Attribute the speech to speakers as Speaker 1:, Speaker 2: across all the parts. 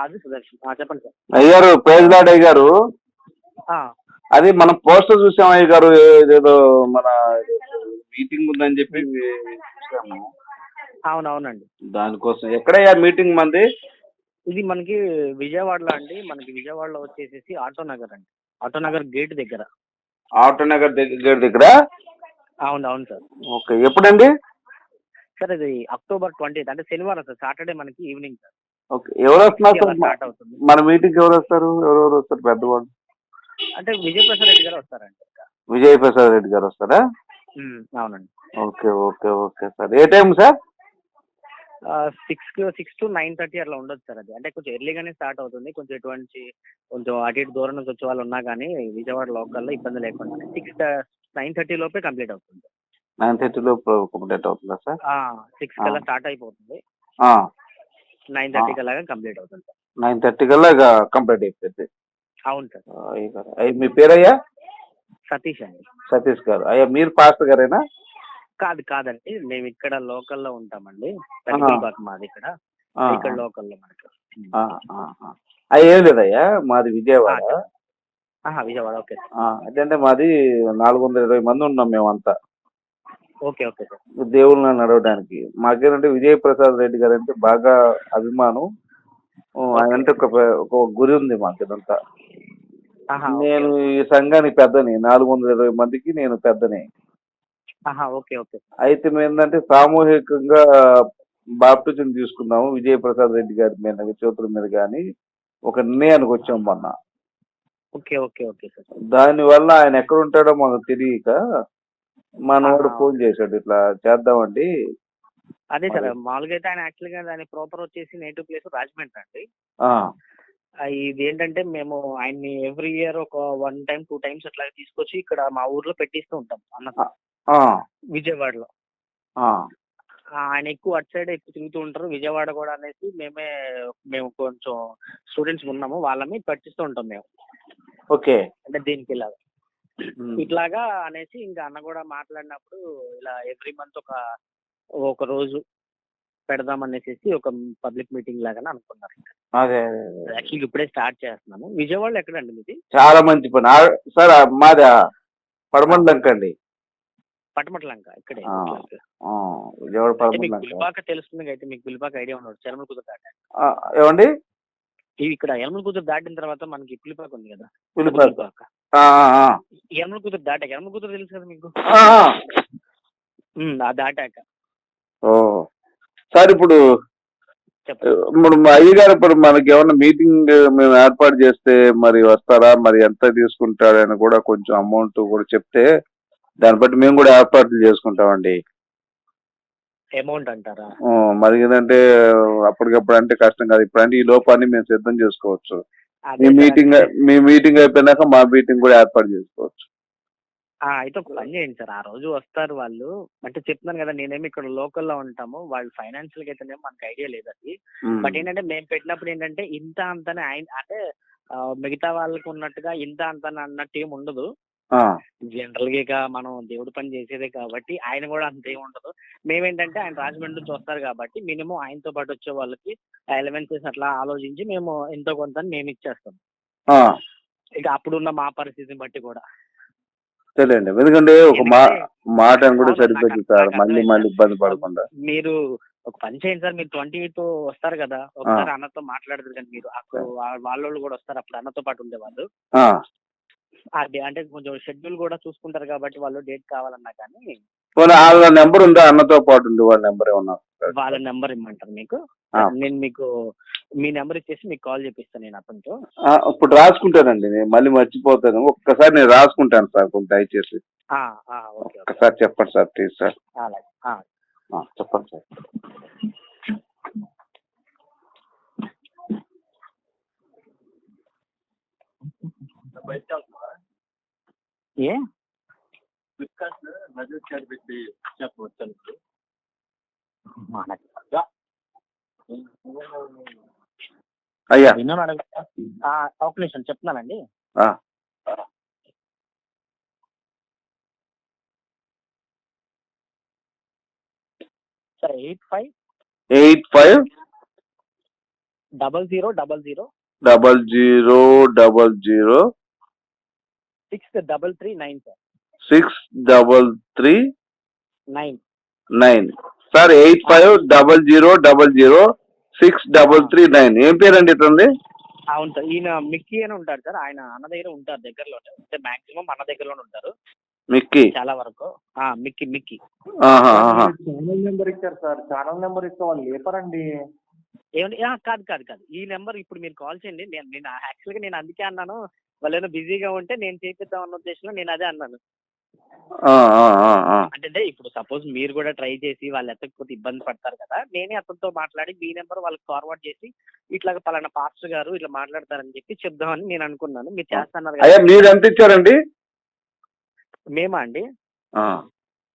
Speaker 1: రాజు సుదర్శన్. చెప్పండి సార్.
Speaker 2: అయ్యారు పేజ్లాడ్ అయ్యారు
Speaker 1: ఆ,
Speaker 2: అది మనం పోస్టర్ చూసాం అయ్య గారు ఏదో మన మీటింగ్ ఉందని చెప్పి చూసాము.
Speaker 1: అవునవునండి.
Speaker 2: దానికోసం ఎక్కడయ్యా మీటింగ్ మంది?
Speaker 1: ఇది మనకి విజయవాడలో అండి. మనకి విజయవాడలో వచ్చేసేసి ఆటో నగర్ అండి. ఆటో నగర్ గేట్ దగ్గర.
Speaker 2: ఆటో నగర్ గేట్ దగ్గర?
Speaker 1: అవును అవును సార్.
Speaker 2: ఓకే ఎప్పుడండి?
Speaker 1: సార్ ఇది అక్టోబర్ ట్వంటీ అంటే శనివారం సార్. సాటర్డే మనకి ఈవినింగ్ సార్.
Speaker 2: ఓకే. ఎవరు వస్తున్నారు
Speaker 1: స్టార్ట్ అవుతుంది.
Speaker 2: మన మీటింగ్ ఎవరు వస్తారు? ఎవరెవరు వస్తారు? పెద్దవాళ్ళు?
Speaker 1: అంటే విజయప్రసాద్ రెడ్డి గారు వస్తారండి.
Speaker 2: విజయ్ ప్రసాద్ రెడ్డి గారు వస్తారా?
Speaker 1: అవునండి.
Speaker 2: Okay okay okay sir. A time sir?
Speaker 1: Six six to nine thirty అట్లా ఉండొచ్చు సార్ అది. అంటే కొంచెం ఎర్లీగానే స్టార్ట్ అవుతుంది. కొంచెం ఎటువంటి కొంచెం అటు ఇటు దూరం నుంచి వచ్చే వాళ్ళు ఉన్నా కానీ విజయవాడ లోకల్లో ఇబ్బంది లేకుండా సిక్స్ నైన్ థర్టీ లోపే కంప్లీట్ అవుతుంది.
Speaker 2: నైన్ థర్టీలో కంప్లీట్ అవుతుందా సార్?
Speaker 1: సిక్స్ కల్లా స్టార్ట్ అయిపోతుంది. నైన్ థర్టీ కల్లా కంప్లీట్ అవుతుంది సార్
Speaker 2: నైన్ థర్టీ కల్లా ఇక కంప్లీట్ అయిపోయింది
Speaker 1: అవును సార్.
Speaker 2: అయ్యి మీ పేరయ్యా?
Speaker 1: సతీష్ అండి.
Speaker 2: సతీష్ గారు. అయ్యా మీరు పాస్టర్ గారేనా?
Speaker 1: కాదు కాదండి. మేము ఇక్కడ లోకల్లో ఉంటామండి. మాది ఇక్కడ. ఇక్కడ లోకల్లో మనకి.
Speaker 2: ఏం లేదయ్యా? మాది విజయవాడ.
Speaker 1: విజయవాడ. ఓకే.
Speaker 2: అదంటే మాది నాలుగు వందల ఇరవై మంది ఉన్నాం మేమంతా.
Speaker 1: Okay okay sir.
Speaker 2: దేవుళ్ళని నడవడానికి మాకేంటంటే విజయ్ ప్రసాద్ రెడ్డి గారు అంటే బాగా అభిమానం. ఆయన అంటే ఒక ఒక గురి ఉంది మాకు ఇదంతా. నేను ఈ సంఘానికి పెద్దని. నాలుగు వందల ఇరవై మందికి నేను పెద్దని.
Speaker 1: Okay okay.
Speaker 2: అయితే మేము ఏంటంటే సామూహికంగా బాప్టిజం తీసుకున్నాము. విజయ్ ప్రసాద్ రెడ్డి గారి మీద చేతుల మీద కానీ ఒక నిర్ణయానికి వచ్చాం మొన్న.
Speaker 1: Okay okay okay sir.
Speaker 2: దాని వల్ల ఆయన ఎక్కడ ఉంటాడో మనకు తెలియక మనవాడు. ఫోన్ చేశాడు. ఇట్లా చేద్దామండి.
Speaker 1: అదే సార్ మామూలుగా అయితే ఆయన యాక్చువల్గా దాని ప్రాపర్ వచ్చేసి నేటివ్ ప్లేస్ రాజమండ్రి అండి. ఇది ఏంటంటే మేము ఆయన్ని ఎవ్రీ ఇయర్ ఒక వన్ టైం టూ టైమ్స్ అట్లా తీసుకొచ్చి ఇక్కడ మా ఊర్లో పెట్టిస్తూ ఉంటాం అన్న విజయవాడలో. ఆయన ఎక్కువ అటు సైడ్ ఎక్కువ తిరుగుతూ ఉంటారు. విజయవాడ కూడా అనేసి మేమే మేము కొంచెం స్టూడెంట్స్ ఉన్నాము. వాళ్ళని పట్టిస్తూ ఉంటాం మేము.
Speaker 2: ఓకే.
Speaker 1: అంటే దీనికి
Speaker 2: ఉమ్,
Speaker 1: ఇట్లాగా అనేసి ఇంకా అన్న కూడా మాట్లాడినప్పుడు ఇలా ఎవ్రీ మంత్ ఒక ఒక రోజు పెడదాం అనేసి ఒక పబ్లిక్ మీటింగ్ లాగానే అనుకున్నారు
Speaker 2: అదే.
Speaker 1: యాక్చువల్లీ ఇప్పుడే స్టార్ట్ చేస్తున్నాను విజయవాడలో ఎక్కడండి మీది?
Speaker 2: చాలా మంచి పని. సార్ మాది పడమండంకండి
Speaker 1: పట్టమట్లంక ఇక్కడే.
Speaker 2: ఆ. ఆ, విజయవాడ
Speaker 1: గుల్బాక తెలుస్తుంది అయితే మీకు గుల్బాక ఐడియా ఉన్నాడు చర్మల కుదురు దాటాక
Speaker 2: ఆ, ఏమండి?
Speaker 1: ఇక్కడ ఎలమల కుదురు దాటిన తర్వాత మనకి పులిపాక ఉంది కదా.
Speaker 2: పులిపాక.
Speaker 1: కుదురు దాటాక కుదురు తెలుసు కదా మీకు?
Speaker 2: ఆ,
Speaker 1: దాటాక.
Speaker 2: ఓ. సార్ ఇప్పుడు ఇప్పుడు మా అయ్యగారు ఇప్పుడు మనకి ఏమన్నా మీటింగ్ మేము ఏర్పాటు చేస్తే మరి వస్తారా? మరి ఎంత తీసుకుంటారని కూడా కొంచెం అమౌంట్ కూడా చెప్తే దాన్ని బట్టి మేము కూడా ఏర్పాట్లు చేసుకుంటామండి.
Speaker 1: అమౌంట్ అంటారా?
Speaker 2: మరి ఏంటంటే అప్పటికప్పుడు అంటే కష్టం కాదు. ఇప్పుడు అంటే ఈ లోపాన్ని మేము సిద్ధం చేసుకోవచ్చు. మీ మీటింగ్ మీ మీటింగ్ అయిపోయినాక మా మీటింగ్ కూడా ఏర్పాటు చేసుకోవచ్చు.
Speaker 1: ఆ, అయితే ఒక పని చేయండి సార్. ఆ రోజు వస్తారు వాళ్ళు. అంటే చెప్తున్నాను కదా నేనేమి ఇక్కడ లోకల్లో ఉంటాము. వాళ్ళు ఫైనాన్షియల్గా అయితేనేమో మనకి ఐడియా లేదు అది. బట్ ఏంటంటే మేము పెట్టినప్పుడు ఏంటంటే ఇంత అంతనే అంటే మిగతా వాళ్ళకి ఉన్నట్టుగా ఇంత అంత అన్నట్టు ఏమి ఉండదు. జనరల్గా ఇక మనం దేవుడి పని చేసేదే కాబట్టి ఆయన కూడా అంత ఉండదు. మేమేంటంటే ఆయన రాజమండ్రి నుంచి వస్తారు కాబట్టి మినిమం ఆయనతో పాటు వచ్చే వాళ్ళకి ఎలవెన్సెస్ అట్లా ఆలోచించి మేము ఎంతో కొంత మేము ఇచ్చేస్తాం. ఇక అప్పుడున్న మా పరిస్థితిని బట్టి కూడా.
Speaker 2: తెలియండి ఎందుకంటే ఒక మాట కూడా సరిపోతుంది సార్ మళ్ళీ మళ్ళీ ఇబ్బంది పడకుండా.
Speaker 1: మీరు ఒక పని చేయండి సార్ మీరు ట్వంటీ తో వస్తారు కదా ఒకసారి అన్నతో మాట్లాడదు కానీ మీరు. అప్పుడు వా- వాళ్ళోళ్ళు కూడా వస్తారు అప్పుడు అన్నతో పాటు ఉండేవాళ్ళు. అంటే కొంచెం షెడ్యూల్ కూడా చూసుకుంటారు కాబట్టి వాళ్ళు డేట్ కావాలన్నా కానీ
Speaker 2: వాళ్ళ నెంబర్ ఉందా? అన్నతో పాటు ఉంది వాళ్ళ నెంబర్ ఏమన్నా
Speaker 1: వాళ్ళ నెంబర్ ఇమ్మంటారు మీకు. నేను మీకు మీ నెంబర్ ఇచ్చేసి మీకు కాల్ చేపిస్తాను నేను అతనితో.
Speaker 2: ఇప్పుడు రాసుకుంటానండి నేను మళ్ళీ మర్చిపోతాను. ఒక్కసారి నేను రాసుకుంటాను సార్ కొంచెం దయచేసి.
Speaker 1: ఆ, ఆ, ఓకే ఓకే
Speaker 2: ఒక్కసారి చెప్పండి సార్ ప్లీజ్ సార్. చెప్పండి సార్.
Speaker 1: ఏ?
Speaker 2: అయ్యా.
Speaker 1: విన్నాను అడగ ఒక నిమిషం చెప్తున్నానండి.
Speaker 2: ఆ,
Speaker 1: సరే eight five
Speaker 2: eight five
Speaker 1: double zero double zero
Speaker 2: double zero double zero
Speaker 1: six double three nine sir
Speaker 2: six double three
Speaker 1: nine
Speaker 2: nine sir eight five double zero double zero six double three nine ఏం పేరండి ఇట్లండి
Speaker 1: అవును sir ఈయన Mickey అని ఉంటాడు sir ఆయన అన్న దగ్గర ఉంటారు దగ్గరలోనే. అంటే మాక్సిమం అన్న దగ్గరలోనే ఉంటారు.
Speaker 2: మిక్కీ?
Speaker 1: చాలా వరకు. ఆ, మిక్కీ మిక్కీ.
Speaker 3: ఛానల్ నెంబర్ ఇచ్చారు సార్. ఛానల్ నెంబర్ ఇస్తే వాళ్ళు లేపరండి.
Speaker 1: ఏమండి? ఆ, కాదు కాదు కాదు. ఈ నెంబర్ ఇప్పుడు మీరు కాల్ చేయండి. నేను నేను యాక్చువల్గా నేను అందుకే అన్నాను. వాళ్ళు ఏదో బిజీగా ఉంటే నేను చేపిద్దాం అన్న ఉద్దేశంలో నేను అదే అన్నాను. అంటే ఇప్పుడు సపోజ్ మీరు కూడా ట్రై చేసి వాళ్ళు ఎత్తకపోతే ఇబ్బంది పడతారు కదా నేనే అతనితో మాట్లాడి మీ నెంబర్ వాళ్ళకి ఫార్వర్డ్ చేసి ఇట్లాగ పలానా పాస్టర్ గారు ఇట్లా మాట్లాడతారని చెప్పి చెప్దామని నేను అనుకున్నాను. మీరు చేస్తున్నారు
Speaker 2: మీరు ఎంత ఇచ్చారండి?
Speaker 1: మేమా అండి?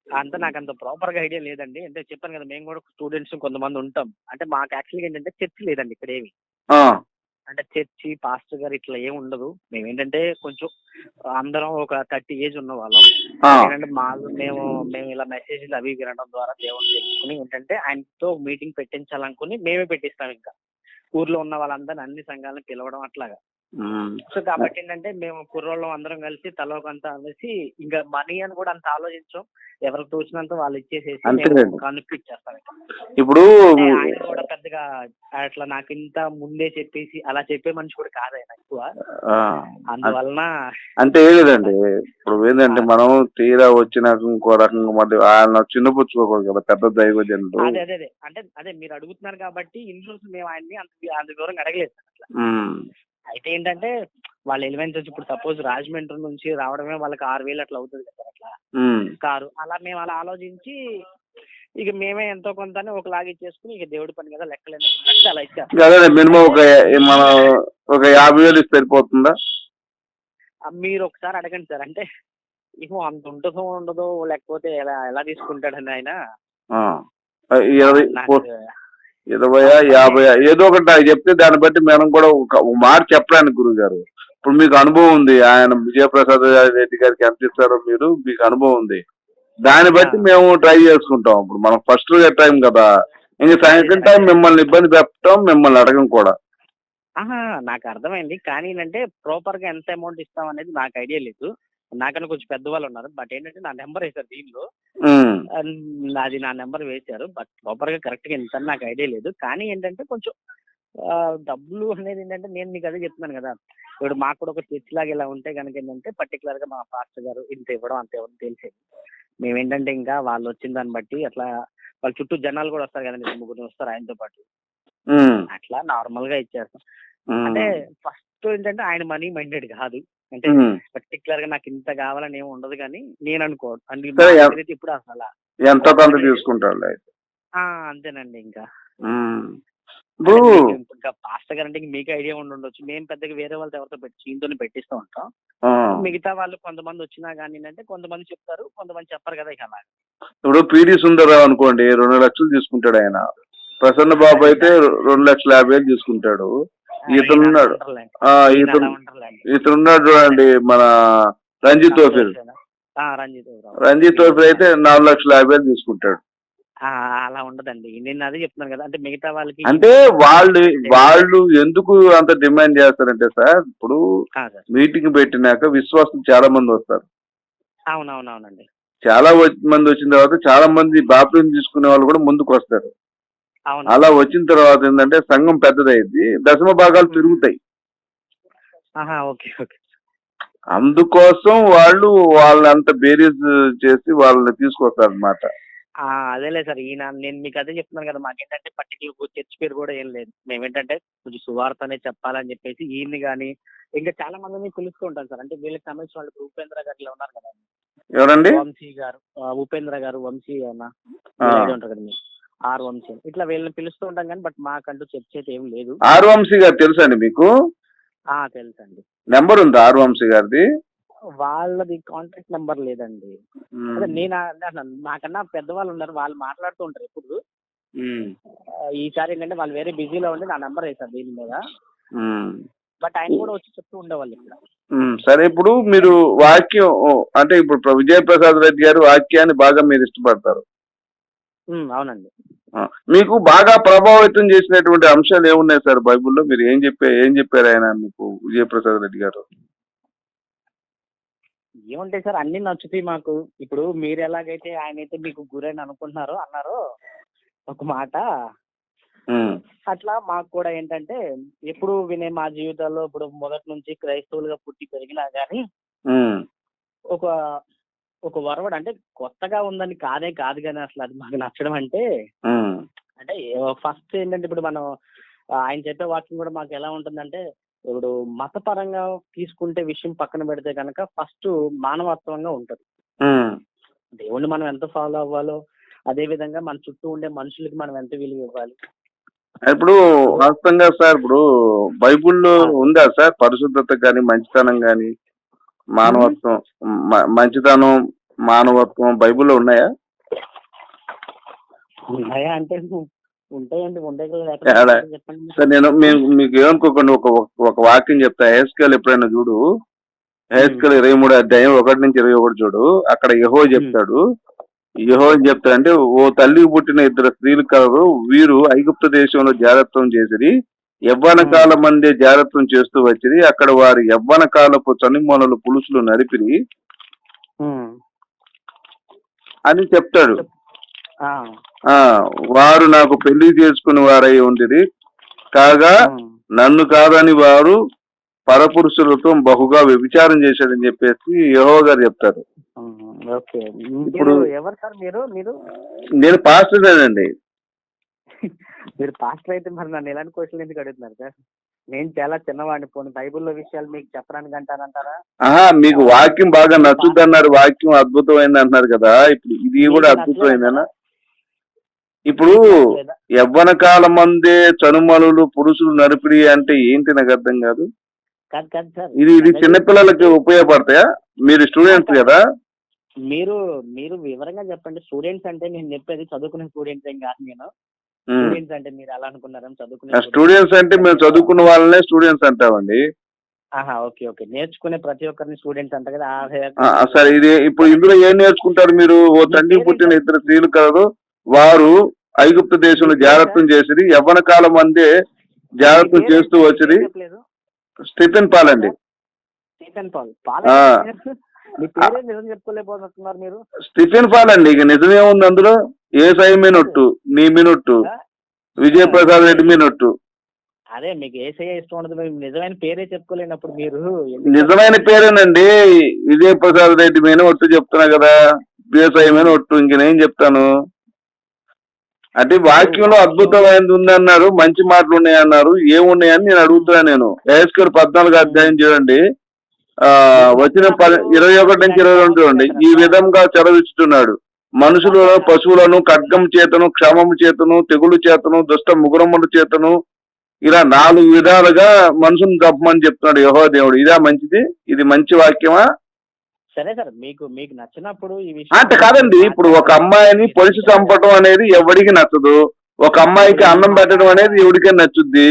Speaker 1: అంత నాకు అంత ప్రాపర్గా ఐడియా లేదండి. అంటే చెప్పాను కదా మేము కూడా స్టూడెంట్స్ కొంతమంది ఉంటాం. అంటే మాకు యాక్చువల్గా ఏంటంటే చర్చ్ లేదండి ఇక్కడ ఏమి అంటే చర్చి పాస్టర్ గారు ఇట్లా ఏం ఉండదు. మేము ఏంటంటే కొంచెం అందరం ఒక థర్టీ ఏజ్ ఉన్న వాళ్ళం. ఏంటంటే మా మేము మేము ఇలా మెసేజ్లు అవి వినడం ద్వారా దేవుని తెలుసుకుని ఏంటంటే ఆయనతో మీటింగ్ పెట్టించాలనుకుని మేమే పెట్టిస్తాం ఇంకా. ఊర్లో ఉన్న వాళ్ళందరినీ అన్ని సంఘాలను పిలవడం అట్లాగా. సో కాబట్టి ఏంటంటే మేము కుర్రోళ్ళం అందరం కలిసి తలో కొంత అనేసి ఇంకా మనీ అని కూడా అంత ఆలోచించాం. ఎవరికి తోచినంత వాళ్ళు ఇచ్చేసేసి ఇంకా.
Speaker 2: ఇప్పుడు
Speaker 1: ఆయన కూడా పెద్దగా అట్లా నాకు ఇంత ముందే చెప్పేసి అలా చెప్పే మనిషి కూడా కాదు ఆయన ఎక్కువ. అందువలన
Speaker 2: అంటే ఏం లేదండి ఇప్పుడు ఏంటంటే మనం తీరా వచ్చినాక ఇంకో రకంగా మళ్ళీ ఆయన చిన్నపుచ్చుకోకూడదు కదా పెద్ద దైవజనుడు
Speaker 1: అదే అదే అదే. అంటే అదే మీరు అడుగుతున్నారు కాబట్టి ఇన్ని రోజులు మేము ఆయన్ని అంత అంత దూరం అడగలేదు అట్లా. అయితే ఏంటంటే వాళ్ళ ఎలిమెంట్స్ వచ్చి ఇప్పుడు సపోజ్ రాజమండ్రి నుంచి రావడమే వాళ్ళకి ఆరు వేలు అట్లా అవుతుంది కదా అట్లా. కారు. అలా మేము అలా ఆలోచించి ఇక మేమే ఎంతో కొంత ఒకలాగా ఇచ్చేసుకుని ఇక దేవుడి పని కదా లెక్కలేదు అలా ఇచ్చారు.
Speaker 2: అదే మినిమం ఒక మనం ఒక యాభై వేలు ఇస్తే సరిపోతుందా?
Speaker 1: మీరు ఒకసారి అడగండి సార్. అంటే ఏమో అంత ఉంటుందో ఉండదో లేకపోతే ఎలా ఎలా తీసుకుంటాడని ఆయన.
Speaker 2: ఇరవై యాభై ఏదో ఒకటి నాకు చెప్తే దాన్ని బట్టి మనం కూడా ఒక మాట చెప్పడానికి గురువు గారు ఇప్పుడు మీకు అనుభవం ఉంది ఆయన విజయప్రసాద్ రెడ్డి గారికి ఎంత ఇస్తారో మీరు మీకు అనుభవం ఉంది. దాన్ని బట్టి మేము ట్రై చేసుకుంటాం. ఇప్పుడు మనం ఫస్ట్ టైం కదా. ఇంక సెకండ్ టైం మిమ్మల్ని ఇబ్బంది పెట్టడం మిమ్మల్ని అడగం కూడా.
Speaker 1: నాకు అర్థమైంది. కానీ ఏంటంటే ప్రాపర్గా ఎంత అమౌంట్ ఇస్తాం అనేది నాకు ఐడియా లేదు. నాకన్నా కొంచెం పెద్దవాళ్ళు ఉన్నారు. బట్ ఏంటంటే నా నెంబర్ వేశారు దీనిలో. నాది నా నెంబర్ వేశారు. బట్ ప్రాపర్గా కరెక్ట్గా ఎంత అని నాకు ఐడియా లేదు. కానీ ఏంటంటే కొంచెం డబ్బులు అనేది ఏంటంటే నేను మీకు అదే చెప్తున్నాను కదా. ఇప్పుడు మాకు కూడా ఒక చర్చ్ లాగా ఇలా ఉంటే కనుక ఏంటంటే పర్టికులర్గా మా పాస్టర్ గారు ఇంత ఇవ్వడం అంత ఇవ్వడం తెలిసేది. మేము ఏంటంటే ఇంకా వాళ్ళు వచ్చిన దాన్ని బట్టి అట్లా వాళ్ళ చుట్టూ జనాలు కూడా వస్తారు కదండి. ముగ్గురు వస్తారు ఆయనతో పాటు. అట్లా నార్మల్గా ఇచ్చేస్తాం. అంటే ఫస్ట్ ఏంటంటే ఆయన మనీ మైండెడ్ కాదు. అంటే. పర్టికులర్గా నాకు ఇంత కావాలని ఏమి ఉండదు కానీ నేను అనుకో ఇప్పుడు అసలు
Speaker 2: ఎంతో కొంత తీసుకుంటాడు
Speaker 1: ఆ, అంతేనండి ఇంకా. ఇంకా పాస్టర్ గారు అంటే మీకు ఐడియా ఉండి ఉండొచ్చు. మేము పెద్దగా వేరే వాళ్ళతో ఎవరితో పెట్టి ఈయనతోనే పెట్టిస్తూ ఉంటాం. మిగతా వాళ్ళు కొంతమంది వచ్చినా కానీ అంటే కొంతమంది చెప్తారు కొంతమంది చెప్పరు కదా ఇక అలా.
Speaker 2: ఇప్పుడు పిడి సుందరరావు అనుకోండి రెండు లక్షలు తీసుకుంటాడు ఆయన. ప్రసన్న బాబు అయితే రెండు లక్షల యాభై వేలు తీసుకుంటాడు. ఇతను
Speaker 1: ఈయన
Speaker 2: ఉన్నాడు.
Speaker 1: ఉంటారులేండి.
Speaker 2: ఆ,
Speaker 1: ఈయన
Speaker 2: ఇతను
Speaker 1: అలా ఉంటారులేండి.
Speaker 2: ఇతను ఉన్నాడు చూడండి మన రంజిత్ తోఫిర్
Speaker 1: ఆ, రంజిత్
Speaker 2: తోఫిర్ అయితే నాలుగు లక్షల యాభై వేలు తీసుకుంటాడు.
Speaker 1: అలా ఉండదండి. నేను అదే చెప్తున్నాను కదా అంటే మిగతా వాళ్ళకి
Speaker 2: అంటే వాళ్ళు వాళ్ళు ఎందుకు అంత డిమాండ్ చేస్తారంటే సార్ ఇప్పుడు. మీటింగ్ పెట్టినాక విశ్వాసం చాలా మంది వస్తారు.
Speaker 1: అవునవునవునండి.
Speaker 2: చాలా మంది వచ్చిన తర్వాత చాలా మంది బాప్టిజం తీసుకునే వాళ్ళు కూడా ముందుకు వస్తారు. అలా వచ్చిన తర్వాత ఏంటంటే సంఘం పెద్దదైంది దశమ భాగాలు పెరుగుతాయి
Speaker 1: ఆహా ఓకే ఓకే.
Speaker 2: అందుకోసం వాళ్ళు వాళ్ళంత బేరీజ్ చేసి వాళ్ళని తీసుకొస్తారు అనమాట
Speaker 1: ఆ, అదేలే సార్ ఈయన నేను మీకు అదే చెప్తున్నాను కదా మాకేంటంటే పర్టికులర్ చర్చ్ పేరు కూడా ఏం లేదు. మేమేంటంటే కొంచెం సువార్త అనేది చెప్పాలని చెప్పేసి ఈయన్ని కానీ ఇంకా చాలా మందిని పిలుస్తూ ఉంటాం సార్. అంటే వీళ్ళకి సంబంధించిన వాళ్ళు ఉపేంద్ర గారు ఇలా ఉన్నారు కదా.
Speaker 2: ఎవరండి?
Speaker 1: వంశీ గారు ఉపేంద్ర గారు వంశీ అన్న ఉంటారు కదా ఆర్ వంశీ. ఇట్లా వీళ్ళని పిలుస్తూ ఉంటాం కానీ బట్ మాకంటూ చర్చ్ అయితే ఏం లేదు.
Speaker 2: ఆర్ వంశీ గారు తెలుసండి మీకు?
Speaker 1: ఆ తెలుసండి.
Speaker 2: నెంబర్ ఉంది ఆర్ వంశీ గారిది?
Speaker 1: వాళ్ళది కాంటాక్ట్ నెంబర్ లేదండి. అదే నేను అదే అన్నాను. నాకన్నా పెద్దవాళ్ళు ఉన్నారు వాళ్ళు మాట్లాడుతూ ఉంటారు ఇప్పుడు. ఈసారి ఏంటంటే వాళ్ళు వేరే బిజీలో ఉండి నా నెంబర్ వేశారు దీని మీద. బట్ ఆయన కూడా వచ్చి చెప్తూ ఉండేవాళ్ళు ఇక్కడ.
Speaker 2: సరే ఇప్పుడు మీరు వాక్యం అంటే ఇప్పుడు విజయప్రసాద్ రెడ్డి గారు వాక్యాన్ని బాగా మీరు ఇష్టపడతారు.
Speaker 1: అవునండి.
Speaker 2: మీకు బాగా ప్రభావితం చేసినటువంటి అంశాలు ఏమున్నాయి సార్ బైబిల్లో? మీరు ఏం చెప్పే ఏం చెప్పారు ఆయన మీకు విజయప్రసాద్ రెడ్డి గారు?
Speaker 1: ఏముంటాయి సార్? అన్ని నచ్చుతాయి మాకు. ఇప్పుడు మీరు ఎలాగైతే ఆయన అయితే మీకు గురైన అనుకుంటున్నారో అన్నారో ఒక మాట. అట్లా మాకు కూడా ఏంటంటే ఎప్పుడు వినే మా జీవితాల్లో ఇప్పుడు మొదటి నుంచి క్రైస్తవులుగా పుట్టి పెరిగినా
Speaker 2: ఉమ్,
Speaker 1: ఒక ఒక వరవడు అంటే కొత్తగా ఉందని కాదే కాదు కానీ అసలు అది మాకు నచ్చడం అంటే అంటే ఫస్ట్ ఏంటంటే ఇప్పుడు మనం ఆయన చెప్పే వాక్యం కూడా మాకు ఎలా ఉంటుందంటే ఇప్పుడు మతపరంగా తీసుకుంటే విషయం పక్కన పెడితే కనుక ఫస్ట్ మానవత్వంగా ఉంటుంది. దేవుణ్ణి మనం ఎంత ఫాలో అవ్వాలో అదే విధంగా మన చుట్టూ ఉండే మనుషులకి మనం ఎంత విలువ ఇవ్వాలి?
Speaker 2: ఇప్పుడు వాస్తవంగా సార్ ఇప్పుడు బైబిల్లో ఉందా సార్ పరిశుద్ధత కానీ మంచితనం కానీ? మానవత్వం మంచితనం మానవత్వం బైబిల్లో ఉన్నాయా?
Speaker 1: ఉన్నాయా అంటే ఉంటాయండి
Speaker 2: సార్ నేను మీకు ఏమనుకోకండి ఒక ఒక వాక్యం చెప్తా. హేస్కేల్ ఎప్పుడైనా చూడు? హేస్కేల్ ఇరవై మూడు అధ్యాయం ఒకటి నుంచి ఇరవై ఒకటి చూడు. అక్కడ యహో చెప్తాడు. యహో ఏం చెప్తాడంటే ఓ తల్లికి పుట్టిన ఇద్దరు స్త్రీలు కలరు వీరు ఐగుప్తు దేశంలో జాగ్రత్తం చేసిరి. యవ్వన కాలం మందే జాగ్రత్తం చేస్తూ వచ్చిరి అక్కడ వారి యవ్వన కాలపు చనిమూలలు పులుసులు నరిపిరి
Speaker 1: ఉమ్.
Speaker 2: అని చెప్తాడు. వారు నాకు పెళ్ళి చేసుకుని వారై ఉండిరి కాగా. నన్ను కాదని వారు పరపురుషులతో బహుగా వ్యభిచారం చేశాడని చెప్పేసి యహో గారు చెప్తారు. ఇప్పుడు-
Speaker 1: మీరు ఎవరు సార్ మీరు? మీరు?
Speaker 2: నేను పాస్టర్నేనండి.
Speaker 1: మీరు పాస్టర్ అయితే మరి నన్ను ఎలాంటి క్వశ్చన్ ఎందుకు అడుగుతున్నారు సార్? నేను చాలా చిన్నవాడిని. పోనీ బైబిల్లో విషయాలు మీకు చెప్పడానికి అంటారంటారా
Speaker 2: మీకు వాక్యం బాగా నచ్చుద్ది అన్నారు వాక్యం అద్భుతమైంది అంటున్నారు కదా. ఇప్పుడు ఇది కూడా అద్భుతమైందేనా?
Speaker 1: నచ్చలేదా?
Speaker 2: ఇప్పుడు? యవ్వన కాలం మందే చనుమలులు పురుషులు నరిపిడి అంటే ఏంటి నాకు అర్థం కాదు. ఇది ఇది చిన్నపిల్లలకి ఉపయోగపడతాయా? మీరు స్టూడెంట్స్ కదా
Speaker 1: మీరు మీరు వివరంగా చెప్పండి. స్టూడెంట్స్ అంటే నేను చెప్పేది చదువుకునే స్టూడెంట్స్ ఏం కాదు నేను. స్టూడెంట్స్ అంటే మీరు అనుకున్నారని చదువుకునే
Speaker 2: స్టూడెంట్స్ అంటే మేము చదువుకున్న వాళ్ళనే స్టూడెంట్స్ అంటామండి.
Speaker 1: ఆహా ఓకే ఓకే. నేర్చుకునే ప్రతి ఒక్కరిని స్టూడెంట్స్ అంట కదా
Speaker 2: సరే ఇది ఇప్పుడు ఇందులో ఏం నేర్చుకుంటారు మీరు? ఓ తండ్రి పుట్టిన ఇద్దరు స్త్రీలు కలరు వారు ఐగుప్తు దేశంలో జాగ్రత్తం చేసిరి యవ్వన కాలం అందే జాగ్రత్తం చేస్తూ
Speaker 1: చెప్పలేదు?
Speaker 2: స్టిఫెన్ పాల్ అండి.
Speaker 1: Stephen Paul. మీ పేరే నిజం చెప్పుకోలేకపోతున్నారు మీరు?
Speaker 2: స్టిఫెన్ పాల్ అండి. ఇక నిజమే ఉంది అందులో? ఏ సై మినొట్టు నీ మినొట్టు విజయప్రసాద్ రెడ్డి మినొట్టు.
Speaker 1: అదే మీకు ఏసఐ ఇష్టం ఉండదు. నిజమైన పేరే చెప్పుకోలేనప్పుడు మీరు
Speaker 2: నిజమైన పేరేనండి. విజయప్రసాద్ రెడ్డి మీద ఒట్టు చెప్తున్నా కదా. బిఎస్ఐ మీద ఒట్టు ఇంక నేను చెప్తాను. అంటే వాక్యంలో అద్భుతమైనది ఉందన్నారు మంచి మాటలు ఉన్నాయన్నారు ఏమున్నాయని నేను అడుగుతున్నాను నేను. ఏస్కర్ పద్నాలుగు అధ్యాయం చూడండి. వచ్చిన పది ఇరవై ఒకటి నుంచి ఇరవై రెండు చూడండి. ఈ విధంగా చెలవిస్తున్నాడు మనుషులను పశువులను ఖడ్గం చేతను క్షమము చేతను తెగులు చేతను దుష్ట ముగురముల చేతను ఇలా నాలుగు విధాలుగా మనుషుని తప్పమని చెప్తున్నాడు యహో దేవుడు. ఇదా మంచిది? ఇది మంచి వాక్యమా?
Speaker 1: సరే సార్ మీకు మీకు నచ్చినప్పుడు ఈ
Speaker 2: అంటే కాదండి ఇప్పుడు ఒక అమ్మాయిని పొలిసి చంపడం అనేది ఎవడికి నచ్చదు. ఒక అమ్మాయికి అన్నం పెట్టడం అనేది ఎవడికి నచ్చుద్ది.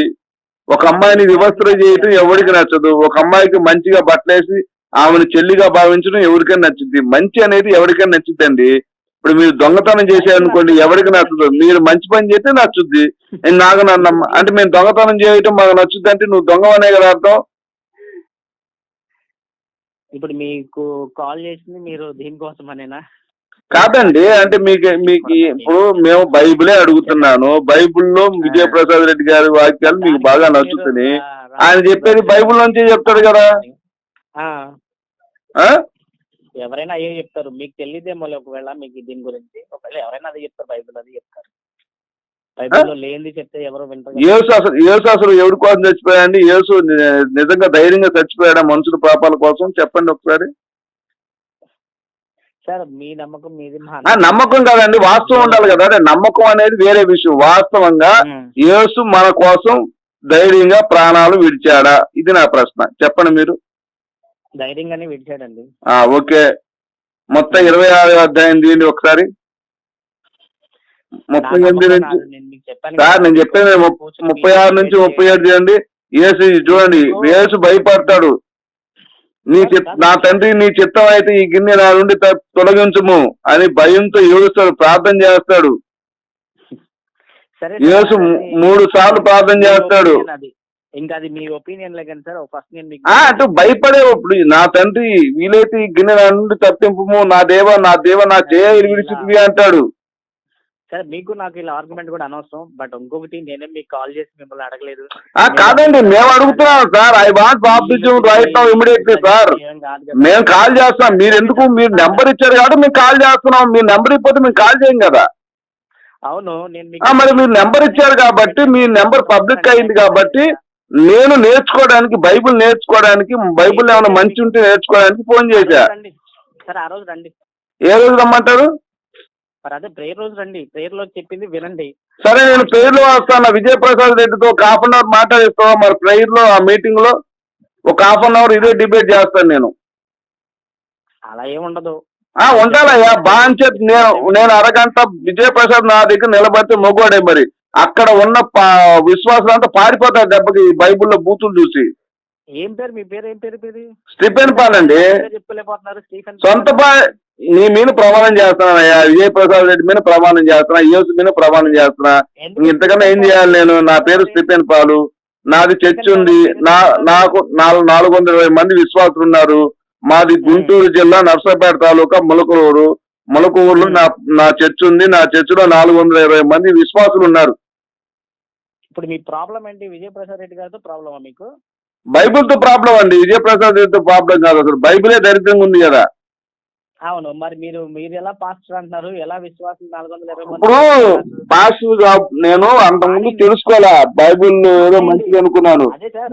Speaker 2: ఒక అమ్మాయిని వివస్త్ర చేయటం ఎవరికి నచ్చదు. ఒక అమ్మాయికి మంచిగా బట్టలేసి ఆమెను చెల్లిగా భావించడం ఎవరికైనా నచ్చుద్ది. మంచి అనేది ఎవరికైనా నచ్చుద్దండి. ఇప్పుడు మీరు దొంగతనం చేశారనుకోండి ఎవరికి నచ్చదు. మీరు మంచి పని చేస్తే నచ్చుద్ది. నేను నాకు నన్ను అంటే మేము దొంగతనం చేయటం మాకు నచ్చుద్ది అంటే నువ్వు దొంగవనే కదా అర్థం?
Speaker 1: ఇప్పుడు మీకు కాల్ చేసింది మీరు దీనికోసమనేనా?
Speaker 2: కాదండి అంటే మీకు మీకు ఇప్పుడు మేము బైబిలే అడుగుతున్నాను. బైబిల్లో విజయప్రసాద్ రెడ్డి గారి వాక్యాలు మీకు బాగా నచ్చుతుంది ఆయన చెప్పేది బైబిల్ నుంచి చెప్తాడు కదా?
Speaker 1: ఎవరైనా అయ్యే చెప్తారు. మీకు తెలియదేమో ఒకవేళ మీకు దీని గురించి. ఒకవేళ ఎవరైనా అదే చెప్తారు బైబిల్ అది చెప్తారు. బైబిల్లో లేనిది చెప్తే ఎవరు వింటారు
Speaker 2: యేసు అసలు యేసు అసలు ఎవరి కోసం చచ్చిపోయాడండి? యేసు ని- నిజంగా ధైర్యంగా చచ్చిపోయాడా? మనుషుల పాపాల కోసం? చెప్పండి ఒకసారి.
Speaker 1: సార్ మీ నమ్మకం మీది
Speaker 2: కాదండి వాస్తవం ఉండాలి కదా. అంటే నమ్మకం అనేది వేరే విషయం. వాస్తవంగా. యేసు మన కోసం ధైర్యంగా ప్రాణాలు విడిచాడా? ఇది నా ప్రశ్న. చెప్పండి మీరు.
Speaker 1: ధైర్యంగానే విడిచాడండి.
Speaker 2: ఆ ఓకే. మొత్తం ఇరవై ఆరు అధ్యాయం తీయండి ఒకసారి. ముప్పై ఎనిమిది నుంచి
Speaker 1: చెప్పాను
Speaker 2: సార్ నేను చెప్పేది
Speaker 1: కూర్చొని
Speaker 2: ముప్పై ఆరు నుంచి ముప్పై ఏడు చేయండి. యేసు చూడండి యేసు భయపడతాడు. నీ చిత్ నా తండ్రి నీ చిత్తం అయితే ఈ గిన్నె నా నుండి తొలగించుము అని భయంతో ఏడుస్తాడు ప్రార్థన చేస్తాడు. యేసు మూడు సార్లు ప్రార్థన చేస్తాడు.
Speaker 1: ఇంకా అది మీ ఒపీనియన్ సార్ ఫస్ట్ నేను మీకు
Speaker 2: అటు భయపడే ఇప్పుడు నా తండ్రి వీలైతే ఈ గిన్నె నుండి తప్పింపు నా దేవ నా దేవ నా జయ విడిచితివి అంటాడు.
Speaker 1: సరే మీకు నాకు ఇలా ఆర్గ్యుమెంట్ కూడా అనవసరం బట్ ఇంకొకటి నేనే మీకు కాల్ చేసి మిమ్మల్ని అడగలేదు.
Speaker 2: కాదండి మేము అడుగుతున్నాం sir I want baptism right now immediately sir. మేము కాల్ చేస్తాం మీరు ఎందుకు మీరు నెంబర్ ఇచ్చారు కాబట్టి మేము కాల్ చేస్తున్నాం. మీరు నెంబర్ ఇవ్వకపోతే మేము కాల్ చేయం కదా.
Speaker 1: అవును నేను
Speaker 2: మరి మీరు నెంబర్ ఇచ్చారు కాబట్టి మీ నెంబర్ పబ్లిక్ అయింది కాబట్టి నేను నేర్చుకోవడానికి బైబిల్ నేర్చుకోవడానికి బైబిల్ ఏమైనా మంచి ఉంటే నేర్చుకోవడానికి ఫోన్ చేశా.
Speaker 1: సరే ఆ రోజు రండి.
Speaker 2: ఏ రోజు రమ్మంటారు?
Speaker 1: మరి అదే ప్రేయర్ రోజు రండి. ప్రేయర్లో చెప్పింది వినండి.
Speaker 2: సరే నేను ప్రేయర్లో వస్తాను. విజయప్రసాద్ రెడ్డితో ఒక హాఫ్ అన్ అవర్ మాట్లాడిస్తావా? మరి ప్రేయర్లో ఆ మీటింగ్లో ఒక హాఫ్ అన్ అవర్ ఇదే డిబేట్ చేస్తాను నేను.
Speaker 1: అలా ఏం ఉండదు.
Speaker 2: ఆ ఉండాలయ్యా. బాంచెత్ నేను నేను అరగంట విజయప్రసాద్ నా దగ్గర నిలబడితే మొగోడే మరి. అక్కడ ఉన్న విశ్వాసులు అంతా పారిపోతారు దెబ్బకి బైబిల్లో బూతులు చూసి.
Speaker 1: ఏం పేరు? మీ పేరు ఏం పేరు పేరు?
Speaker 2: స్టిఫెన్ పాల్ అండి
Speaker 1: చెప్పలేకపోతున్నారు స్టీఫెన్
Speaker 2: సొంత నీ మీద ప్రమాణం చేస్తున్నానయ్యా విజయప్రసాద్ రెడ్డి మీద ప్రమాణం చేస్తున్నా యేసు మీద ప్రమాణం చేస్తున్నా? ఇంతకన్నా ఏం చేయాలి నేను? నా పేరు స్టిఫెన్ పాలు నాది చర్చ్ ఉంది. నా నాకు నాలుగు వందల ఇరవై మంది విశ్వాసులు ఉన్నారు మాది గుంటూరు జిల్లా నర్సపేట తాలూకా ములకూరు ములకూరులో నా నా చర్చ్ ఉంది. నా చర్చిలో నాలుగు వందల ఇరవై మంది విశ్వాసులు ఉన్నారు
Speaker 1: ఇప్పుడు మీ ప్రాబ్లం ఏంటి? విజయప్రసాద్ రెడ్డి గారితో ప్రాబ్లమా మీకు?
Speaker 2: బైబిల్తో ప్రాబ్లం అండి విజయప్రసాద్ రెడ్డితో ప్రాబ్లం కాదు. అసలు బైబిలే దరిద్రంగా ఉంది కదా.
Speaker 1: అవును మరి మీరు మీరు ఎలా పాస్టర్ అంటున్నారు? ఎలా విశ్వాసం నాలుగు వందల ఇరవై మంది
Speaker 2: ఇప్పుడు పాస్టర్ నేను అంతకుముందు తెలుసుకోవాలా బైబిల్ ఏదో మంచిది అనుకున్నాను.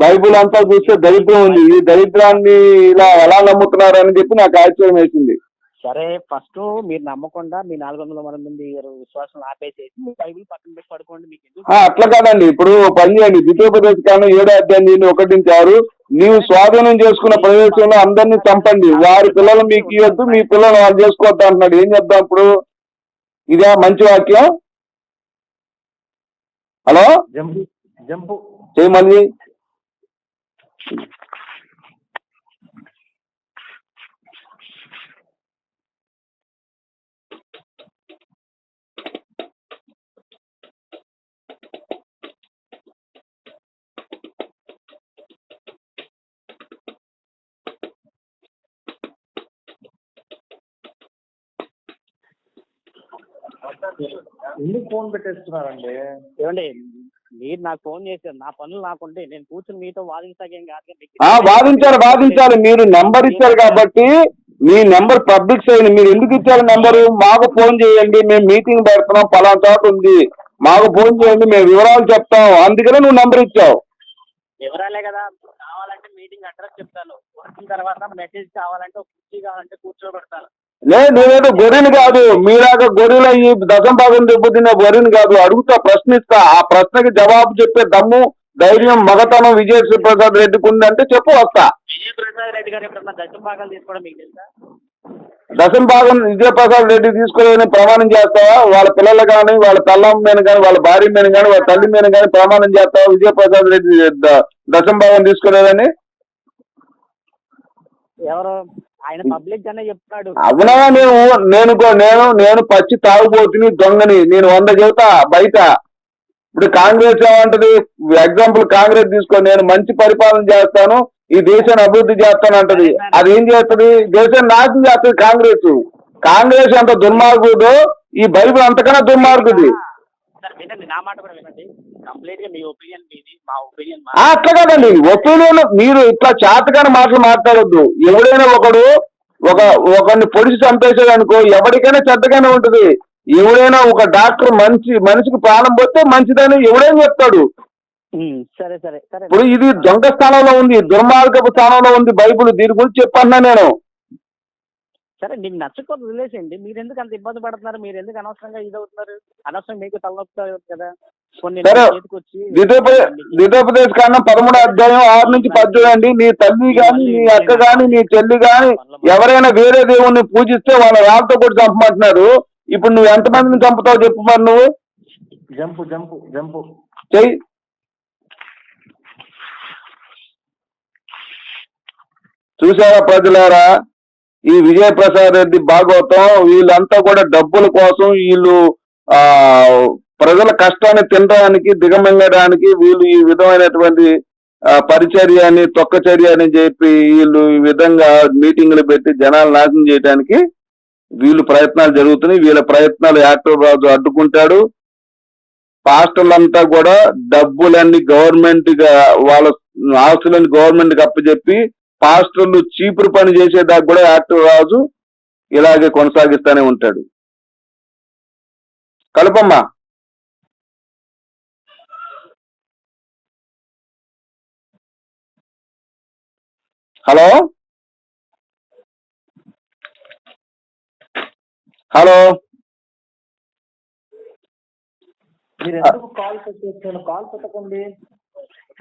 Speaker 2: బైబిల్ అంతా చూస్తే దరిద్రం ఉంది. ఈ దరిద్రాన్ని ఇలా ఎలా నమ్ముతున్నారు అని చెప్పి నాకు ఆశ్చర్యం వేసింది.
Speaker 1: సరే ఫస్ట్ మీరు నమ్మకుండా మీ నాలుగు వందల మంది విశ్వాసం ఆపేసేసి మీ బైబిల్ పక్కన పెట్టి పడుకోండి మీకు
Speaker 2: అట్లా కాదండి. ఇప్పుడు పని చేయండి. ద్వితీయోపదేశ కాను ఏడో అధ్యాయం దీన్ని ఒకటించారు నీవు స్వాధీనం చేసుకున్న ప్రదేశంలో అందరినీ చంపండి. వారి పిల్లలు మీకు ఇవ్వద్దు మీ పిల్లలు వాళ్ళు చేసుకోవద్దు అంటున్నాడు. ఏం చెప్దాం ఇప్పుడు? ఇదే మంచి వాక్యం? హలో?
Speaker 3: Jump jump.
Speaker 2: చేయమని
Speaker 3: ఎందుకు ఫోన్ పెట్టేస్తున్నారండి?
Speaker 1: ఏమండి మీరు నాకు ఫోన్ చేశారు. నా పనులు నాకుంటే నేను కూర్చుని మీతో వాదించాకేం కాదు
Speaker 2: ఆ వాదించాలి వాదించాలి. మీరు నెంబర్ ఇచ్చారు కాబట్టి మీ నెంబర్ పబ్లిక్ అయింది మీరు ఎందుకు ఇచ్చారు నెంబర్? మాకు ఫోన్ చేయండి. మేము మీటింగ్ పెడుతున్నాం. పలానా చోట ఉంది. మాకు ఫోన్ చేయండి. మేము వివరాలు చెప్తాం. అందుకనే నువ్వు నెంబర్ ఇచ్చావు.
Speaker 1: వివరాలే కదా. కావాలంటే మీటింగ్ అడ్రస్ చెప్తాను. వచ్చిన తర్వాత మెసేజ్ కావాలంటే ఒక కుర్చీ కావాలంటే కూర్చోబెడతాను.
Speaker 2: లేదు నేనేదో గొర్రెని కాదు మీలాగా గొర్రెలు అయ్యి దశం భాగం దెబ్బతిన్న గొర్రెని కాదు. అడుగుతా ప్రశ్నిస్తా. ఆ ప్రశ్నకి జవాబు చెప్పే దమ్ము ధైర్యం మగతనం విజయ ప్రసాద్ రెడ్డికి ఉందంటే చెప్పు వస్తా.
Speaker 1: రెడ్డి దశం
Speaker 2: భాగం విజయప్రసాద్ రెడ్డి తీసుకుని ప్రమాణం చేస్తావా? వాళ్ళ పిల్లలు కానీ వాళ్ళ తల్లం మీద కానీ వాళ్ళ భార్య మీద కానీ వాళ్ళ తల్లి మీద కానీ ప్రమాణం చేస్తావా? విజయప్రసాద్ రెడ్డి ద- దశం భాగం తీసుకునేదని
Speaker 1: ఎవరు? ఆయన పబ్లిక్ గానే చెప్తాడు
Speaker 2: అవునా నేను నేను నేను నేను పచ్చి తాగుబోతుని దొంగని నేను వంద చెబుతా బయట. ఇప్పుడు కాంగ్రెస్ ఏమంటది? ఎగ్జాంపుల్ కాంగ్రెస్ తీసుకో నేను మంచి పరిపాలన చేస్తాను ఈ దేశాన్ని అభివృద్ధి చేస్తాను అంటది. అది ఏం చేస్తది? దేశాన్ని నాశనం చేస్తుంది కాంగ్రెస్. కాంగ్రెస్ ఎంత దుర్మార్గుడు ఈ బైబిల్ అంతకన్నా దుర్మార్గుది
Speaker 1: వినండి నా మాట కూడా వినండి. కంప్లీట్గా మీ ఒపీనియన్ మీది మా ఒపీనియన్
Speaker 2: ఆ, అట్లా కదండి. ఒపీనియన్ మీరు ఇట్లా చేతకాని మాటలు మాట్లాడొద్దు. ఎవడైనా ఒకడు ఒక ఒకరిని పొడిచి చంపేసాడు అనుకో ఎవరికైనా చెడ్డగానే ఉంటది. ఎవడైనా ఒక డాక్టర్ మంచి మనిషికి ప్రాణం పోతే మంచిదని ఎవడైనా చెప్తాడు?
Speaker 1: సరే సరే సరే.
Speaker 2: ఇప్పుడు ఇది దొంగ స్థానంలో ఉంది దుర్మార్గపు స్థానంలో ఉంది బైబిల్ దీని గురించి చెప్పన్నా నేను.
Speaker 1: సరే మీకు నచ్చకపోతే వదిలేసేయండి. మీరు ఎందుకు అంత ఇబ్బంది పడుతున్నారు? మీరు ఎందుకు అనవసరంగా ఇది అవుతున్నారు అనవసరం మీకు తలనొప్పి కదా? కొన్ని వచ్చి
Speaker 2: ద్వితోపదేశ పదమూడు అధ్యాయం ఆరు నుంచి పది చూడండి నీ తల్లి గాని నీ అక్క గాని నీ చెల్లి గాని ఎవరైనా వేరే దేవుణ్ణి పూజిస్తే వాళ్ళ రాళ్ళతో కూడా చంపమంటున్నారు. ఇప్పుడు నువ్వు ఎంతమందిని చంపుతావు చెప్పు మరి నువ్వు.
Speaker 3: Jump jump jump.
Speaker 2: చెయ్యి. చూసారా ప్రజలారా? ఈ విజయప్రసాద్ రెడ్డి భాగవతం వీళ్ళంతా కూడా డబ్బుల కోసం వీళ్ళు ఆ ప్రజల కష్టాన్ని తినడానికి దిగమింగడానికి వీళ్ళు ఈ విధమైనటువంటి పరిచర్య అని తొక్కచర్య అని చెప్పి వీళ్ళు ఈ విధంగా మీటింగ్లు పెట్టి జనాలు నాశనం చేయడానికి వీళ్ళు ప్రయత్నాలు జరుగుతున్నాయి. వీళ్ళ ప్రయత్నాలు యాక్టర్ రాజు అడ్డుకుంటాడు. పాస్టర్లంతా కూడా డబ్బులన్నీ గవర్నమెంట్గా వాళ్ళ ఆస్తులని గవర్నమెంట్కి అప్పచెప్పి పాస్టర్లు చీపురు పని చేసేదాకా కూడా యాక్టర్ రాజు ఇలాగే కొనసాగిస్తానే ఉంటాడు. కలుపమ్మా. హలో. హలో.
Speaker 3: మీరు ఎందుకు కాల్ కాల్ పెట్టకండి.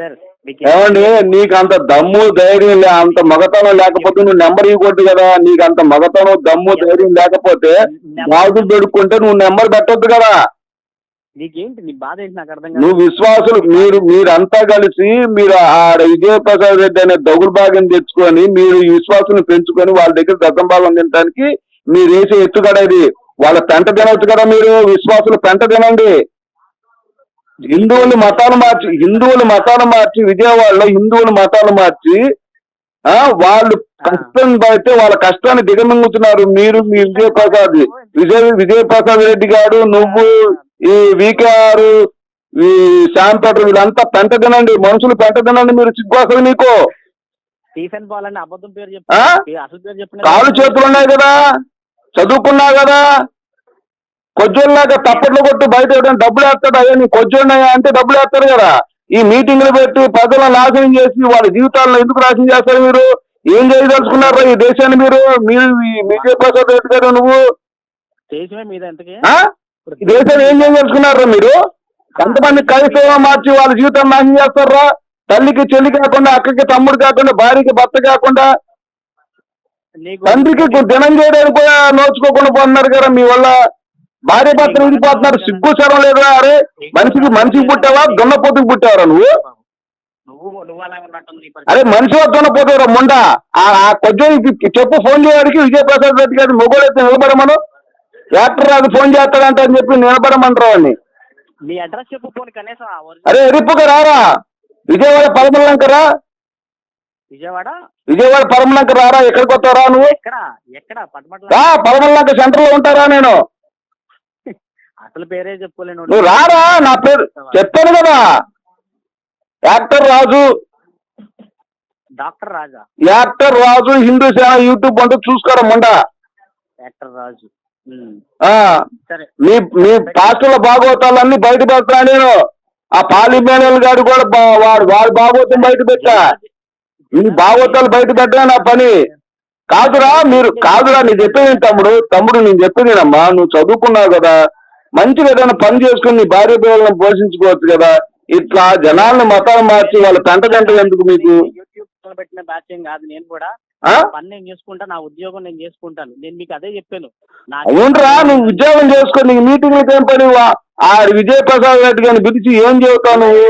Speaker 1: సార్ మీకు
Speaker 2: ఏమండి నీకు అంత దమ్ము ధైర్యం లే అంత మగతనం లేకపోతే నువ్వు నెంబర్ ఇవ్వకూడదు కదా. నీకు అంత మగతనం దమ్ము ధైర్యం లేకపోతే బాగులు పెడుకుంటే నువ్వు నెంబర్ పెట్టొద్దు కదా.
Speaker 1: నీకేంటి నీ బాధ ఏంటి నాకు అర్థం
Speaker 2: నువ్వు విశ్వాసులు మీరు మీరంతా కలిసి మీరు ఆడ విజయప్రసాద్ రెడ్డి అనే దగులు భాగం తెచ్చుకొని మీరు విశ్వాసుని పెంచుకొని వాళ్ళ దగ్గర దశం భాగం తినడానికి మీరు వేసే ఎత్తుగడ ఇది వాళ్ళ పెంట తినవచ్చు కదా మీరు విశ్వాసులు పెంట తినండి. హిందువులు మతాలు మార్చి హిందువులు మతాలు మార్చి విజయవాడలో హిందువులు మతాలు మార్చి ఆ వాళ్ళు కష్టం పడితే వాళ్ళ కష్టాన్ని దిగమింగుతున్నారు. మీరు మీ విజయప్రసాద్ విజయ్ విజయప్రసాద్ రెడ్డి గారు నువ్వు ఈ వికేఆర్ ఈ శాంపేటర్ వీళ్ళంతా పెంట తినండి. మనుషులు పెంట తినండి మీరు
Speaker 1: స్టీఫెన్ పాల్ అబద్ధం పేరు పేరు చెప్పిన
Speaker 2: కాళ్ళు చేతులు ఉన్నాయి కదా. చదువుకున్నావు కదా. కొజ్జోళ్ళలాగా తప్పట్లు కొట్టు బయట డబ్బులు వేస్తాడు? అయ్యా నీ కొజ్జోన్నాయా అంటే డబ్బులు వేస్తారు కదా. ఈ మీటింగ్లు పెట్టి ప్రజలను నాశనం చేసి వాళ్ళ జీవితాలను ఎందుకు నాశనం చేస్తారు మీరు? ఏం చేయదలుచుకున్నారా ఈ దేశాన్ని మీరు? మీరు మీడియా ప్రసాద్ రెడ్డి గారు నువ్వు? దేశాన్ని ఏం చేయదలుచుకున్నారా మీరు? కొంతమంది క్రైస్తవ మార్చి వాళ్ళ జీవితాన్ని నాశనం చేస్తారా? తల్లికి చెల్లి కాకుండా అక్కకి తమ్ముడు కాకుండా భార్యకి భర్త కాకుండా? తండ్రికి దినం చేయడానికి కూడా నోచుకోకుండా పోతున్నారు కదా మీ వల్ల. భార్య భర్తలు విడిపోతున్నారు. సిగ్గు శరం లేదా అరే. మనిషికి మనిషికి పుట్టావా? దున్నపోతుకి పుట్టావరా నువ్వు? అరే. మనిషి దున్నపోతావురా ముండ. ఆ కొంచెం చెప్పు ఫోన్ చేయడానికి విజయప్రసాద్ రెడ్డి గారి మొగోడు అయితే నిలబడమను. యాక్టర్ రాదు ఫోన్ చేస్తాడంట అని చెప్పి నిలబడమంటారు వాడిని.
Speaker 1: నీ అడ్రస్ చెప్పు పోనీ కనీసం ఆ ఒరిజినల్
Speaker 2: అరే ఎరిప్పుగా రారా. విజయవాడ పరమలంక రా
Speaker 1: విజయవాడ?
Speaker 2: విజయవాడ పరమలంక రారా? ఎక్కడికి వస్తారా నువ్వు? పరమలంక సెంటర్లో ఉంటారా నేను?
Speaker 1: అసలు పేరే చెప్పుకోలేను
Speaker 2: నువ్వు రారా నా పేరు చెప్పాను కదా. Actor Raju.
Speaker 1: Doctor Raja.
Speaker 2: Actor Raju Hindu Sena YouTube అంటూ చూసుకోరా మొండ?
Speaker 1: యాక్టర్ రాజు. సరే
Speaker 2: మీ మీ పాస్టర్ల భాగవతాలన్నీ బయట పెడతా నేను. ఆ పాలిమేనల్ గారు కూడా వాడు వాడు భాగవతం బయట పెట్టా. మీ భాగవతాలు బయట పెట్టా నా పని. కాదురా మీరు కాదురా నేను చెప్పేది తమ్ముడు? తమ్ముడు నేను చెప్పేదేనమ్మా నువ్వు చదువుకున్నావు కదా. మంచిగా ఏదైనా పని చేసుకుని నీ భార్య పిల్లలను పోషించుకోవచ్చు కదా. ఇట్లా జనాల్ని మతాలు మార్చి వాళ్ళ పెంట గంట ఎందుకు మీకు?
Speaker 1: పెట్టిన బ్యాచ్ ఏం కాదు నేను కూడా? పని నేను చేసుకుంటా నా ఉద్యోగం నేను చేసుకుంటాను. నేను మీకు అదే చెప్పాను.
Speaker 2: అవునరా నువ్వు ఉద్యోగం చేసుకో నీకు మీటింగ్లకి ఏం పని ఆ విజయ్ ప్రసాద్ రెడ్డి గారిని పిలిచి ఏం చెబుతావు నువ్వు?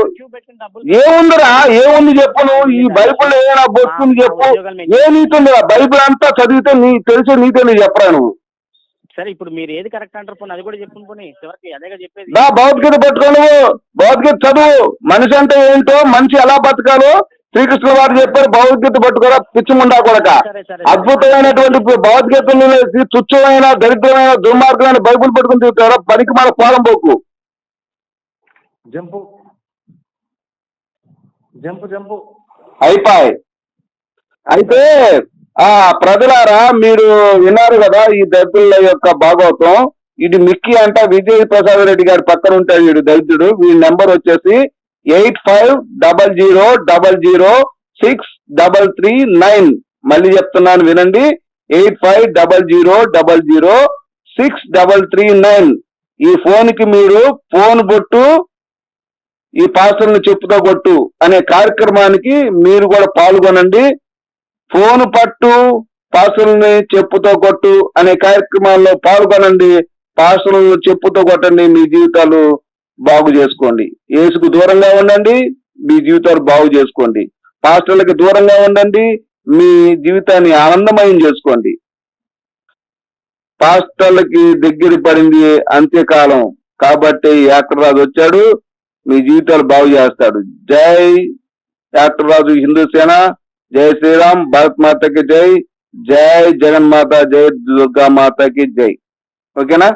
Speaker 2: ఏముందిరా ఏముంది చెప్పు నువ్వు? ఈ బైబుల్ ఏమైనా బొత్తుంది చెప్పు. ఏ నీతి ఉందిరా బైబిల్ అంతా చదివితే నీ తెలిసే నీతే నువ్వు చెప్పరా నువ్వు?
Speaker 1: సరే ఇప్పుడు మీరు ఏది కరెక్ట్ అంటారు పోనీ అది కూడా చెప్పు పోనీ. చివరికి అదేగా చెప్పేది.
Speaker 2: దా భగవద్గీత పట్టుకో నువ్వు. భగవద్గీత చదువు. మనిషి అంటే ఏంటో మనిషి ఎలా బతకాలో శ్రీకృష్ణ వారు చెప్పారు భగవద్గీత పట్టుకోరా పిచ్చిముండా కొడక. అద్భుతమైనటువంటి భగవద్గీతలు తుచ్చమైన దరిద్రమైన దుర్మార్గమైన బైబుల్ పట్టుకుని తిరుగుతారా? పనికి మన పాలం పోకు.
Speaker 3: జంపు. Jump jump.
Speaker 2: అయిపోయి. అయితే ఆ ప్రజలారా మీరు విన్నారు కదా ఈ దళితుల యొక్క భాగవతం ఇది మిక్కీ అంట విజయ్ ప్రసాద్ రెడ్డి గారి పక్కన ఉంటాడు వీడు దళితుడు. వీడి నెంబర్ వచ్చేసి eight five double zero double zero six double three nine. మళ్ళీ చెప్తున్నాను వినండి. Eight five double zero double zero six double three nine. ఈ ఫోన్కి మీరు ఫోన్ బొట్టు ఈ పాత్రను చెప్పుతో కొట్టు అనే కార్యక్రమానికి మీరు కూడా పాల్గొనండి. ఫోన్ పట్టు పాస్టర్ని చెప్పుతో కొట్టు అనే కార్యక్రమాల్లో పాల్గొనండి. పాసులను చెప్పుతో కొట్టండి. మీ జీవితాలు బాగు చేసుకోండి. ఏసుకు దూరంగా ఉండండి. మీ జీవితాలు బాగు చేసుకోండి. పాస్టర్లకి దూరంగా ఉండండి. మీ జీవితాన్ని ఆనందమయం చేసుకోండి. పాస్టర్లకి దగ్గర పడింది అంత్యకాలం. కాబట్టి యాక్టర్ రాజు వచ్చాడు. మీ జీవితాలు బాగు చేస్తాడు. జై యాక్టర్ రాజు హిందూ సేన జై శ్రీరామ్ భారత్ మాతకి జై జై జగన్ మాత జై దుర్గా మాతకి జై ఓకేనా